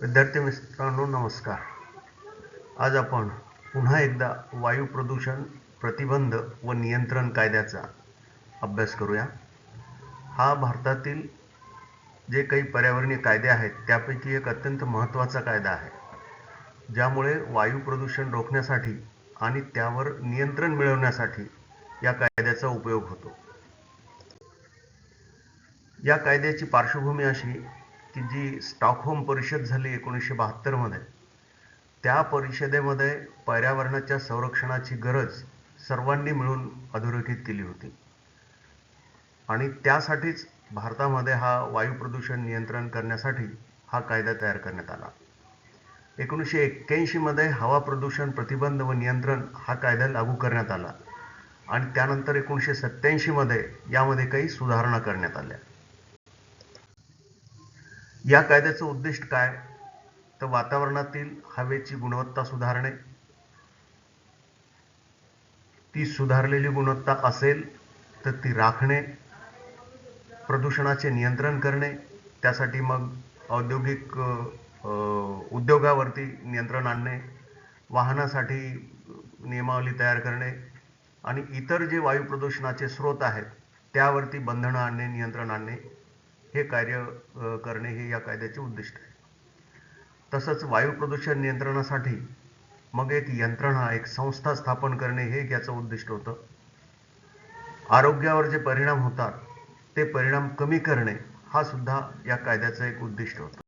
विद्यार्थी मित्रांनो नमस्कार. आज आपण पुन्हा एकदा वायू प्रदूषण प्रतिबंध व नियंत्रण कायद्याचा अभ्यास करूया. हा भारतातील जे काही पर्यावरणीय कायदे आहेत त्यापैकी एक अत्यंत महत्त्वाचा कायदा आहे. ज्यामुळे वायू प्रदूषण रोखण्यासाठी आणि त्यावर नियंत्रण मिळवण्यासाठी या कायद्याचा उपयोग होतो. या कायद्याची पार्श्वभूमी अशी की जी स्टॉकहोम परिषद झाली एकोणीसशे बहात्तरमध्ये त्या परिषदेमध्ये पर्यावरणाच्या संरक्षणाची गरज सर्वांनी मिळून अधोरेखित केली होती. आणि त्यासाठीच भारतामध्ये हा वायू प्रदूषण नियंत्रण करण्यासाठी हा कायदा तयार करण्यात आला. एकोणीसशे एक्क्याऐंशीमध्ये हवा प्रदूषण प्रतिबंध व नियंत्रण हा कायदा लागू करण्यात आला. आणि त्यानंतर एकोणीसशे सत्त्याऐंशीमध्ये यामध्ये काही सुधारणा करण्यात आल्या. या कायद्याचं उद्दिष्ट काय? तर वातावरणातील हवेची गुणवत्ता सुधारणे. ती सुधारलेली गुणवत्ता असेल तर ती राखणे. प्रदूषणाचे नियंत्रण करणे. त्यासाठी मग औद्योगिक उद्योगावरती नियंत्रण आणणे. वाहनासाठी नियमावली तयार करणे. आणि इतर जे वायू प्रदूषणाचे स्रोत आहेत त्यावरती बंधनं आणणे नियंत्रण आणणे. हे कार्य करणे हे या कायद्याचे उद्दिष्ट आहे. तसंच वायू प्रदूषण नियंत्रणासाठी मग एक यंत्रणा एक संस्था स्थापन करणे हे याचं उद्दिष्ट होतं. आरोग्यावर जे परिणाम होतात ते परिणाम कमी करणे हा सुद्धा या कायद्याचं एक उद्दिष्ट होतं.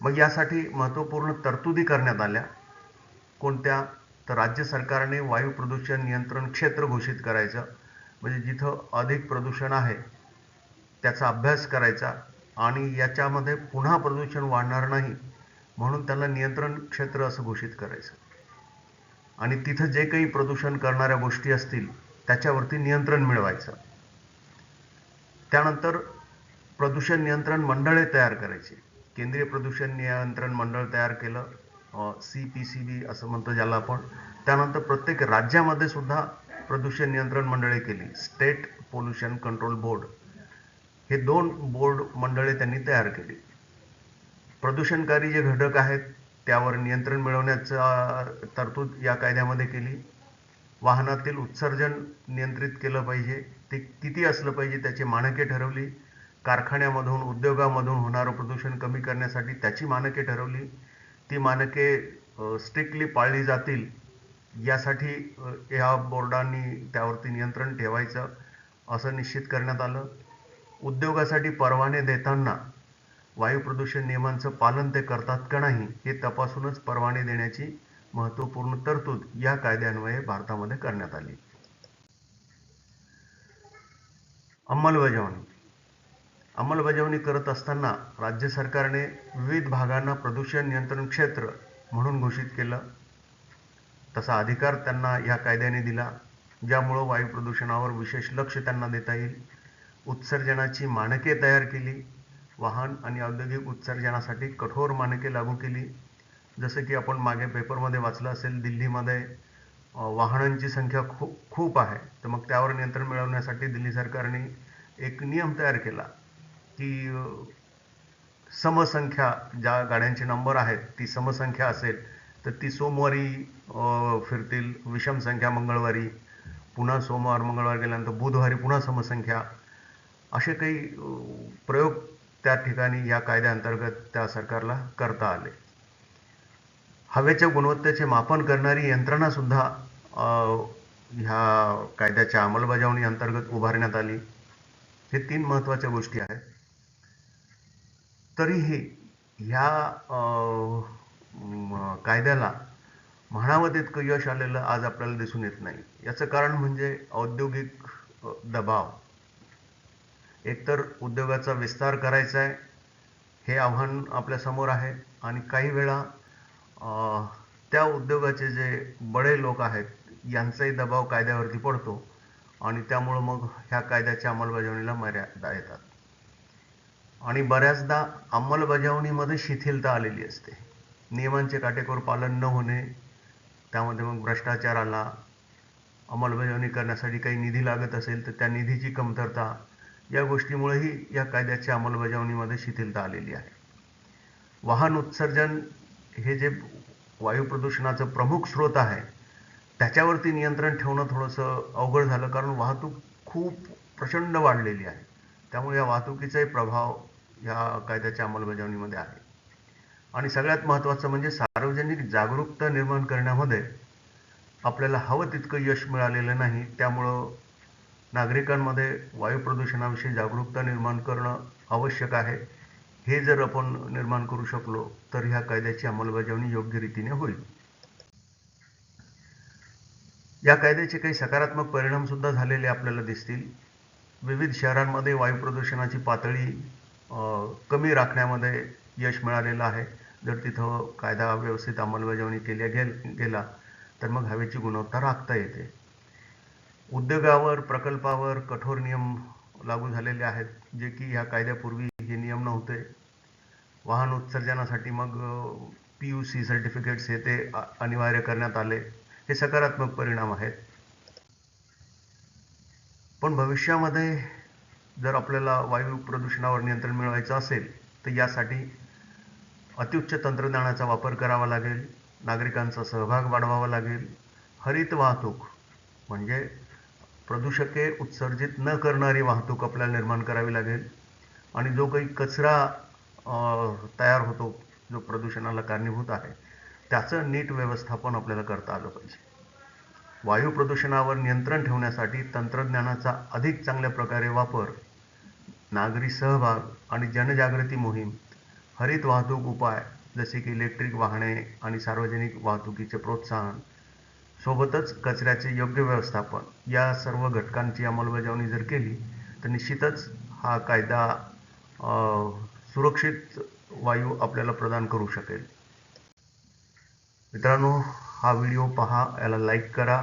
मग यासाठी महत्त्वपूर्ण तरतुदी करण्यात आल्या. कोणत्या? तर राज्य सरकारने वायू प्रदूषण नियंत्रण क्षेत्र घोषित करायचं. म्हणजे जिथं अधिक प्रदूषण आहे त्याचा अभ्यास करायचा आणि याच्यामध्ये पुन्हा प्रदूषण वाढणार नाही म्हणून त्याला नियंत्रण क्षेत्र असं घोषित करायचं. आणि तिथं जे काही प्रदूषण करणाऱ्या गोष्टी असतील त्याच्यावरती नियंत्रण मिळवायचं. त्यानंतर प्रदूषण नियंत्रण मंडळे तयार करायची. केंद्रीय प्रदूषण नियंत्रण मंडळ तयार केलं सी पी सी बी असं म्हणतो ज्याला आपण. त्यानंतर प्रत्येक राज्यामध्ये सुद्धा प्रदूषण नियंत्रण मंडळे केली. State pollution control board. हे दोन बोर्ड मंडळे त्यांनी तयार केली. प्रदूषणकारी जे घटक आहेत त्यावर नियंत्रण मिळवण्याचा तरतूद या कायद्यामध्ये केली. वाहनातील उत्सर्जन नियंत्रित केलं पाहिजे. ते किती असलं पाहिजे त्याची मानके ठरवली. कारखान्यामधून उद्योगामधून होणारं प्रदूषण कमी करण्यासाठी त्याची मानके ठरवली. ती मानके स्ट्रिक्टली पाळली जातील यासाठी या बोर्डांनी त्यावरती नियंत्रण ठेवायचं असं निश्चित करण्यात आलं. उद्योगासाठी परवाने देताना वायू प्रदूषण नियमांचं पालन ते करतात का नाही हे तपासूनच परवाने देण्याची महत्त्वपूर्ण तरतूद या कायद्यान्वये भारतामध्ये करण्यात आली. अंमलबजावणी. अंमलबजावणी करत असताना राज्य सरकारने विविध भागांना प्रदूषण नियंत्रण क्षेत्र म्हणून घोषित केलं. तसा अधिकार त्यांना या कायद्याने दिला ज्यामुळं वायू प्रदूषणावर विशेष लक्ष त्यांना देता येईल. उत्सर्जनाची मानके तयार केली. वाहन आणि औद्योगिक उत्सर्जनासाठी कठोर मानके लागू केली. जसं की आपण मागे पेपरमध्ये वाचलं असेल दिल्लीमध्ये वाहनांची संख्या खूप खूप आहे. तर मग त्यावर नियंत्रण मिळवण्यासाठी दिल्ली सरकारने एक नियम तयार केला की समसंख्या ज्या गाड्यांचे नंबर आहेत ती समसंख्या असेल तर ती सोमवारी फिरतील. विषम संख्या मंगळवारी पुन्हा सोमवार मंगळवार गेल्यानंतर बुधवारी पुन्हा समसंख्या. असे काही प्रयोग त्या ठिकाणी या कायद्याअंतर्गत त्या सरकारला करता आले. हवेच्या गुणवत्तेचे मापन करणारी यंत्रणा सुद्धा ह्या कायद्याच्या अंमलबजावणी अंतर्गत उभारण्यात आली. हे तीन महत्त्वाच्या गोष्टी आहेत. तरीही ह्या कायद्याला म्हणावं तितकं यश आलेलं आज आपल्याला दिसून येत नाही. याचं कारण म्हणजे औद्योगिक दबाव. एकतर उद्योगाचा विस्तार करायचा आहे हे आव्हान आपल्यासमोर आहे. आणि काही वेळा त्या उद्योगाचे जे बडे लोक आहेत यांचाही दबाव कायद्यावरती पडतो. आणि त्यामुळं मग ह्या कायद्याच्या अंमलबजावणीला मर्यादा येतात. आणि बऱ्याचदा अंमलबजावणीमध्ये शिथिलता आलेली असते. नियमांचे काटेकोर पालन न होणे त्यामध्ये मग भ्रष्टाचार आला अंमलबजावणी करण्यासाठी काही निधी लागत असेल तर त्या निधीची कमतरता या गोष्टीमुळेही या कायद्याच्या अंमलबजावणीमध्ये शिथिलता आलेली आहे. वाहन उत्सर्जन हे जे वायू प्रदूषणाचं प्रमुख स्रोत आहे त्याच्यावरती नियंत्रण ठेवणं थोडंसं अवघड झालं कारण वाहतूक खूप प्रचंड वाढलेली आहे. त्यामुळे या वाहतुकीचाही प्रभाव या कायद्याच्या अंमलबजावणीमध्ये आहे. आणि सगळ्यात महत्त्वाचं म्हणजे सार्वजनिक जागरूकता निर्माण करण्यामध्ये आपल्याला हवं तितकं यश मिळालेलं नाही त्यामुळं नागरिकांमध्ये वायू प्रदूषणाविषयी जागरूकता निर्माण करणं आवश्यक आहे. हे जर आपण निर्माण करू शकलो तर ह्या कायद्याची अंमलबजावणी योग्य रीतीने होईल. या कायद्याचे काही सकारात्मक परिणाम सुद्धा झालेले आपल्याला दिसतील. विविध शहरांमध्ये वायू प्रदूषणाची पातळी कमी राखण्यामध्ये यश मिळालेलं आहे. जर तिथं कायदा व्यवस्थित अंमलबजावणी केल्या गेल गेला तर मग हवेची गुणवत्ता राखता येते. उद्योगावर प्रकल्पावर कठोर नियम लागू झालेले आहेत जे की ह्या कायद्यापूर्वी हे नियम नव्हते. वाहन उत्सर्जनासाठी मग पी यू सी सर्टिफिकेट्स हे ते अनिवार्य करण्यात आले. हे सकारात्मक परिणाम आहेत. पण भविष्यामध्ये जर आपल्याला वायू प्रदूषणावर नियंत्रण मिळवायचं असेल तर यासाठी अत्युच्च तंत्रज्ञानाचा वापर करावा लागेल नागरिकांचा सहभाग वाढवावा लागेल. हरित वाहतूक म्हणजे प्रदूषके उत्सर्जित न करणारी वाहतूक आपल्याला निर्माण करावी लागेल. आणि जो काही कचरा तयार होतो जो प्रदूषणाला कारणीभूत आहे त्याचं नीट व्यवस्थापन आपल्याला करता आलं पाहिजे. वायू प्रदूषणावर नियंत्रण ठेवण्यासाठी तंत्रज्ञानाचा अधिक चांगल्या प्रकारे वापर नागरी सहभाग आणि जनजागृती मोहीम हरित वाहतूक उपाय जसे की इलेक्ट्रिक वाहने आणि सार्वजनिक वाहतुकीचे प्रोत्साहन सोबतच कचऱ्याचे योग्य व्यवस्थापन या सर्व घटकांची अंमलबजावणी जर केली तर निश्चितच हा कायदा सुरक्षित वायू आपल्याला प्रदान करू शकेल. मित्रांनो हा व्हिडिओ पहा याला लाईक करा.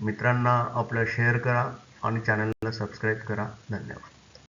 मित्रांना आपल्या शेअर करा आणि चॅनलला सबस्क्राईब करा. धन्यवाद.